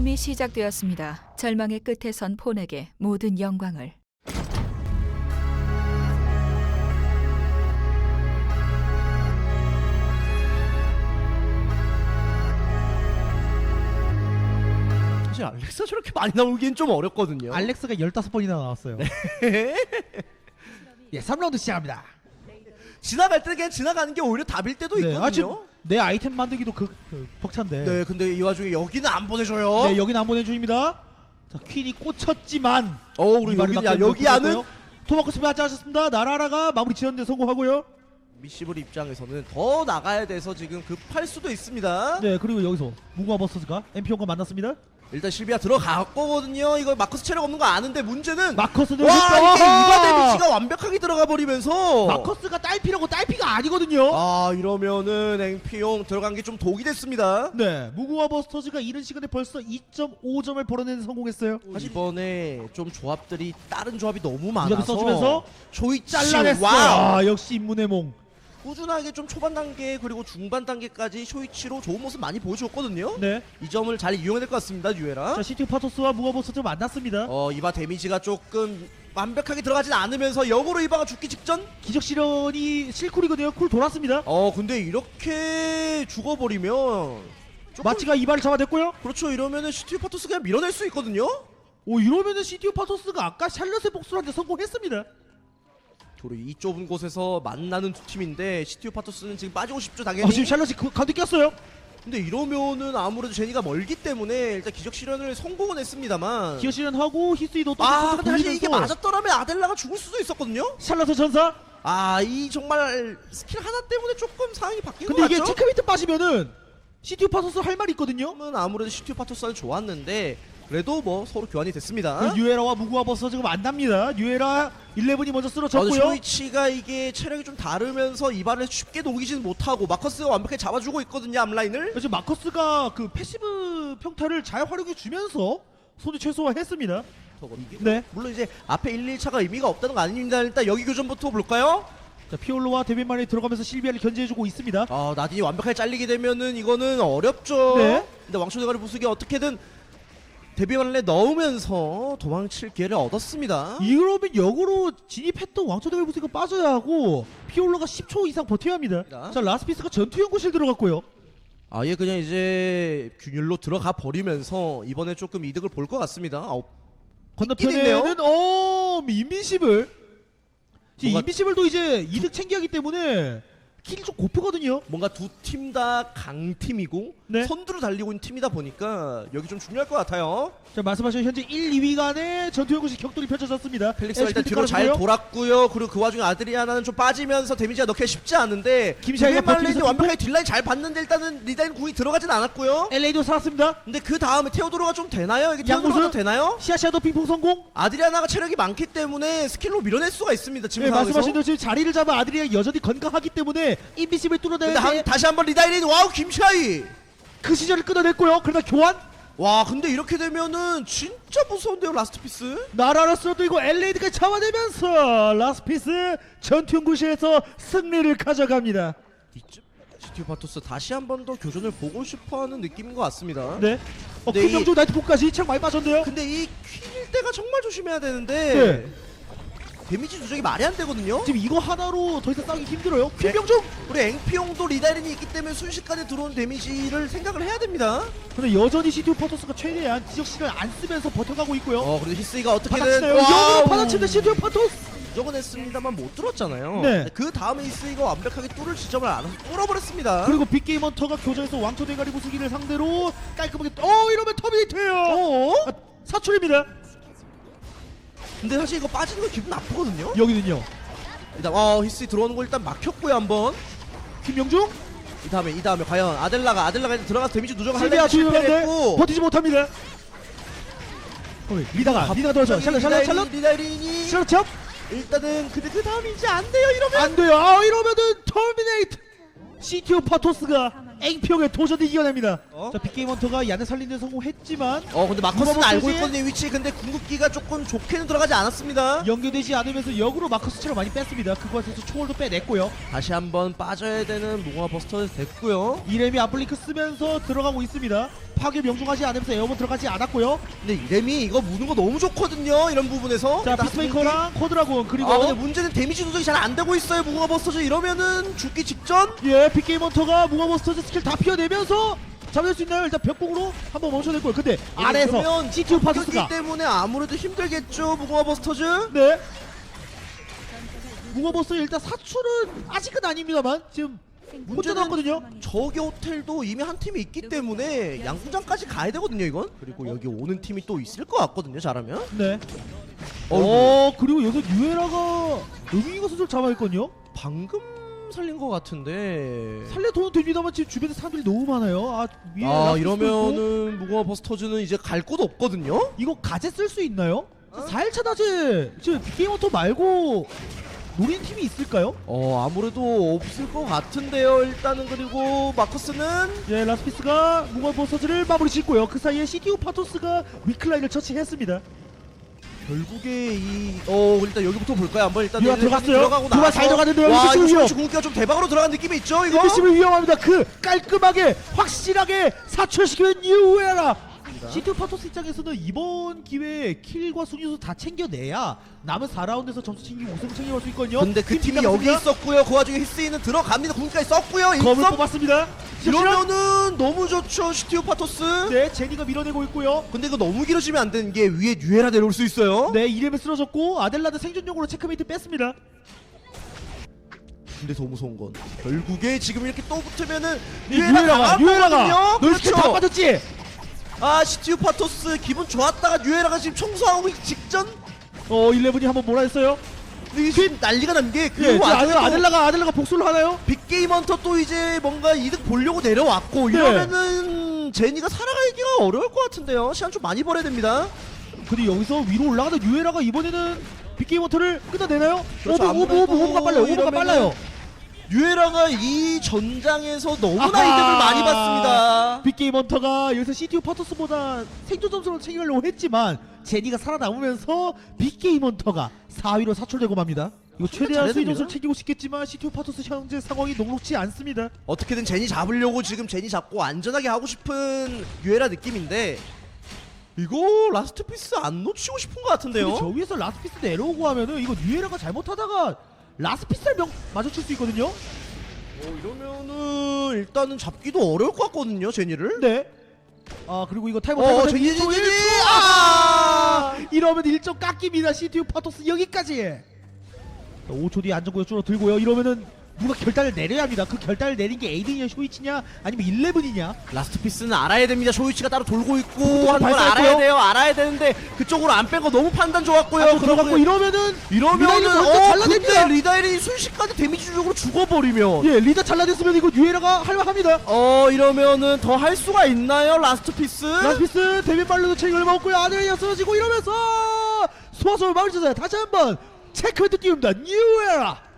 실험이 시작되었습니다. 절망의 끝에 선 폰에게 모든 영광을. 사실 알렉사 저렇게 많이 나오기엔 좀 어렵거든요. 알렉스가 15번이나 나왔어요. 예, 3라운드 시작합니다. 지나갈 때 그냥 지나가는 게 오히려 답일 때도 네, 아, 지금 있거든요. 내 아이템 만들기도 그, 그 벅찬데. 네, 근데 이 와중에 여기는 안 보내줘요. 네, 여기는 안 보내줍니다. 자, 퀸이 꽂혔지만. 어, 우리 여기 야 여기 안은 꽂혔고요. 토마코스 맞지하셨습니다. 나라라가 마무리 지었는데 성공하고요. 미시블 입장에서는 더 나가야 돼서 지금 급할 수도 있습니다. 네, 그리고 여기서 무궁화 버스가 엠피온과 만났습니다. 일단 실비아 들어갔거든요. 이거 마커스 체력 없는 거 아는데 문제는 마커스는 와 일단- 이게 이바 데미지가 완벽하게 들어가 버리면서 마커스가 딸피라고 딸피가 아니거든요. 아 이러면은 앵피용 들어간 게 좀 독이 됐습니다. 네, 무궁화 버스터즈가 이른 시간에 벌써 2.5점을 벌어내는 성공했어요. 사실 이번에 좀 조합들이 다른 조합이 너무 많아서 써주면서 조이 잘라냈어요. 와우. 아, 역시 인문의 몽. 꾸준하게 좀 초반 단계 그리고 중반 단계까지 쇼이치로 좋은 모습 많이 보여줬거든요. 네. 이 점을 잘 이용해야 될 것 같습니다, 뉴에라. 자, 시티 파토스와 버스터즈 만났습니다. 어 이바 데미지가 조금 완벽하게 들어가진 않으면서 역으로 이바가 죽기 직전? 기적 실현이 실쿨이거든요. 쿨 돌았습니다. 어 근데 이렇게 죽어버리면 조금- 마치가 이발을 잡아냈고요. 그렇죠 이러면은 시티 파토스 그냥 밀어낼 수 있거든요. 오 이러면은 시티오 파토스가 아까 샬럿의 복수한테 성공했습니다. 도로 이 좁은 곳에서 만나는 두 팀인데 시티오 파토스는 지금 빠지고 싶죠 당연히. 어, 지금 샬럿이 그, 가운데 꼈어요. 근데 이러면은 아무래도 제니가 멀기 때문에 일단 기적 실현을 성공은 했습니다만. 기어 실현하고 히스이도 또 아 근데 사실 이게 맞았더라면 아델라가 죽을 수도 있었거든요. 샬럿의 전사. 아 이 정말 스킬 하나 때문에 조금 상황이 바뀐 것 근데 이게? 체크비트 빠지면은 시티오 파토스 할 말이 있거든요. 은 아무래도 시티오 파토스는 좋았는데 그래도 뭐 서로 교환이 됐습니다. 그 뉴에라와 무궁화 버스터즈가 만납니다. 뉴에라 11이 먼저 아, 쓰러졌고요. 쇼이치가 이게 체력이 좀 다르면서 이발을 쉽게 녹이지는 못하고 마커스가 완벽하게 잡아주고 있거든요 앞라인을 지금 마커스가 그 패시브 평타를 잘 활용해 주면서 손이 최소화했습니다. 네. 물론 이제 앞에 1, 2차가 의미가 없다는 거 아닙니다 일단 여기 교전부터 볼까요? 자, 피올로와 데빈만이 들어가면서 실비아를 견제해주고 있습니다. 아 나딘이 완벽하게 잘리게 되면은 이거는 어렵죠 네. 근데 왕초대가리 부수기 어떻게든 데뷔만을 넣으면서 도망칠 기회를 얻었습니다 이러면 역으로 진입했던 왕초대회 부스가 빠져야 하고 피올로가 10초 이상 버텨야 합니다. 자. 자 라스피스가 전투 연구실 들어갔고요. 아예 그냥 이제 균열로 들어가 버리면서 이번에 조금 이득을 볼 것 같습니다 아, 건너편에는 어 인비시블. 뭔가- 인비시블도 이제 이득 하기 때문에 킬이 좀 고프거든요. 뭔가 두 팀 다 강팀이고 네. 선두로 달리고 있는 팀이다 보니까 여기 좀 중요할 것 같아요. 자 말씀하신 현재 1, 2위 간의 전투 연구실 격돌이 펼쳐졌습니다. 펠릭스가 일단 뒤로 잘. 돌았고요. 그리고 그 와중에 아드리아나는 좀 빠지면서 데미지가 넣기가 쉽지 않은데 김시아이가 말레이 버티면서 완벽하게 딜라인 잘 봤는데 일단은 리다인 궁이 들어가진 않았고요. LA도 살았습니다. 근데 그 다음에 테오도로가 좀 되나요? 이게? 테오도로가 되나요? 시아시아도 핑퐁 성공. 아드리아나가 체력이 많기 때문에 스킬로 밀어낼 수가 있습니다. 지금 네, 상황에서. 말씀하신 대로 지금 자리를 잡아 아드리아 여전히 건강하기 때문에 인비시블 근데 뚫어내는데 한, 다시 한번 리다인이 와우 김시아이. 그 시절을 끊어냈고요. 그러나 교환 와 근데 이렇게 되면은 진짜 무서운데요 라스트 피스. 나라로 쓰러뜨리고 LAD까지 잡아내면서 라스피스 전투연구실에서 승리를 가져갑니다. 이쯤 GT 바토스 다시 한 번 더 교전을 보고 싶어하는 느낌인 것 같습니다. 네. 어, 네, 큰명조 나이트복까지 체력 많이 빠졌는데요. 근데 이 퀸일 때가 정말 조심해야 되는데 네. 데미지 누적이 말이 안 되거든요. 지금 이거 하나로 더 이상 싸우기 힘들어요. 네. 퀸명조. 우리 앵피용도 리다린이 있기 때문에 순식간에 들어온 데미지를 생각을 해야 됩니다. 근데 여전히 시티오 파토스가 최대한 지적 시간을 안 쓰면서 버텨가고 있고요. 어 그리고 히스이가 어떻게든 받아치네요. 역으로 받아치는 시티오 파토스. 무조건 했습니다만 못 뚫었잖아요. 네. 그 다음에 히스이가 완벽하게 뚫을 지점을 알아서 뚫어버렸습니다. 그리고 빅게임 헌터가 교전에서 왕초 대가리 부수기를 상대로 깔끔하게 어 이러면 터미네이터예요. 어? 아, 사출입니다. 근데 사실 이거 빠지는 거 기분 나쁘거든요. 여기는요. 일단 어 히스이 들어오는 거 일단 막혔고요 한번. 김명중 이 다음에 이 다음에 과연 아델라가 아델라가 들어가서 데미지 누적을 실비아 하려고 실패를 주요한데 했고 버티지 못합니다. 어, 리다가 리다가 들어서 샬럿 샬럿 샬럿 리다린이 샬럿 잡. 일단은 근데 그 다음이 이제 안 돼요 이러면 안 돼요. 아 이러면은 터미네이트. CTO 파토스가 앵평의 도전을 이겨냅니다. 어? 자 빅게임 헌터가 야네 살리는 데 성공했지만 어 근데 마커스는 알고? 있거든요 위치 근데 궁극기가 조금 좋게는 들어가지 않았습니다 연계되지 않으면서 역으로 마커스 체를 많이 뺐습니다. 그곳에서 초월도 빼냈고요. 다시 한번 빠져야 되는 무궁화 버스터 됐고요 이렘이 아플리크 쓰면서 들어가고 있습니다. 파괴 명중하지 않으면서 에어본 들어가지 않았고요. 근데 이렘이 이거 무는 거 너무 좋거든요. 이런 부분에서. 자 일단 피스메이커랑 코드라곤 그리고 아 근데 문제는 데미지 조정이 잘 안 되고 있어요. 무궁화 버스터즈 이러면은 죽기 직전. 예 빅게임 헌터가 무가버스터즈 스킬 다 피워내면서 잡을 수 있나요? 일단 벽공으로 한번 멈춰냈고요. 근데 아래에서 그러면 CTU 그렇기 파토스가 때문에 아무래도 힘들겠죠. 무궁화 버스터즈. 네. 무가버스터 일단 사출은 아직은 아닙니다만 지금 혼자 나왔거든요. 저기 호텔도 이미 한 팀이 있기 때문에 양궁장까지 가야 되거든요. 이건. 그리고 여기 오는 팀이 또 있을 것 같거든요. 잘하면. 네. 어 그리고 여기서 유에라가 여기 것을 잡아있거든요. 방금 살린 것 같은데. 살려도는 됩니다만 지금 주변에 사람들이 너무 많아요. 아 위에 아 있고. 이러면은 무궁화 버스터즈는 이제 갈 곳 없거든요. 이거 가제 쓸 수 있나요? 4일차 다제 지금 빅게임 헌터 말고 노린 팀이 있을까요? 어 아무래도 없을 것 같은데요. 일단은 그리고 마커스는 예, 라스피스가 무가버서즈를 마무리 짓고요. 그 사이에 CTU 파토스가 위클라인을 처치했습니다. 결국에 이어 일단 여기부터 볼까요? 한번 일단 유아 얘네들이 들어갔어요. 들어가고 유아 나서 잘 들어갔는데요. 와 이거. 쇼시 궁기가 좀 대박으로 들어간 느낌이 있죠 이거? 이비심이 위험합니다. 그 깔끔하게 확실하게 사출시키는 뉴에라. CTU 파토스 입장에서는 이번 기회에 킬과 순위수 다 챙겨내야 남은 4라운드에서 점수 챙기고 우승 챙겨갈 수 있거든요. 근데 그 팀이 팀 여기. 있었고요. 그 와중에 히스이는 들어갑니다. 궁기까지 썼고요. 검을 뽑았습니다. 이러면은 너무 좋죠 시티오 파토스. 네, 제니가 밀어내고 있고요. 근데 이거 너무 길어지면 안 되는 게 위에 뉴에라 내려올 수 있어요. 네, 이름에 쓰러졌고 아델라드 생존용으로 체크메이트 뺐습니다. 근데 더 무서운 건 결국에 지금 이렇게 또 붙으면은 유에라가 유에라가 널 스킬 다 그렇죠. 빠졌지. 아 시티오 파토스 기분 좋았다가 뉴에라가 지금 청소하고 직전. 어, 11이 한번 몰아냈어요. 이게 지금 난리가 난게 예, 그리고 아델라, 또 아델라가 아델라가 복수를 하나요? 빅게임 헌터 또 이제 뭔가 이득 보려고 내려왔고 네. 이러면은 제니가 살아가기가 어려울 것 같은데요. 시간 좀 많이 벌어야 됩니다. 근데 여기서 위로 올라가던 유에라가 이번에는 빅게임 워터를 끊어내나요? 그렇죠, 오브 오브 오브 오브가 빨라요. 오브가 이러면은 빨라요. 유에라가 이 전장에서 너무나 아하. 이득을 많이 봤습니다. 빅게임 헌터가 여기서 CTU 파토스보다 생존 점수를 챙기려고 했지만 제니가 살아남으면서 빅게임 헌터가 4위로 사출되고 맙니다. 이거 최대한 수위. 점수를 챙기고 싶겠지만 CTU 파토스 현재 상황이 녹록치 않습니다. 어떻게든 제니 잡으려고 지금 제니 잡고 안전하게 하고 싶은 유에라 느낌인데 이거 라스트 피스 안 놓치고 싶은 것 같은데요. 저 위에서 라스피스 내려오고 하면은 이거 뉴에라가 잘못하다가 라스피스를 명 마주칠 수 있거든요. 어, 이러면은 일단은 잡기도 어려울 것 같거든요, 제니를. 네. 아 그리고 이거 타이머 어, 타이머 제니, 타이머 제니, 1초, 제니! 1초. 아! 이러면 1점 깎입니다. CTU 파토스 여기까지. 5초 뒤에 안전구역 줄어들고요. 이러면은 누가 결단을 내려야 합니다. 그 결단을 내린 게 에이든이냐 쇼이치냐 아니면 11이냐. 라스트 피스는 알아야 됩니다. 쇼이치가 따로 돌고 있고 그것도 하는 걸 발사했고요. 알아야 돼요. 알아야 되는데 그쪽으로 안 뺀 거 너무 판단 좋았고요. 안쪽 들어갔고 그러고 이러면은 이러면은 먼저 어 잘라냅니다. 근데 리다일이 순식간에 데미지 주적으로 죽어버리면 예 리더 잘라냈으면 이거 유에라가 할만합니다. 어 이러면은 더 할 수가 있나요 라스트 피스? 라스피스 데뷔 빨르도 책을 먹고요. 아들이 쓰러지고 이러면서 소아소를 마무리 짓어요. 다시 한번 체크메이트 띄웁니다. 뉴에라.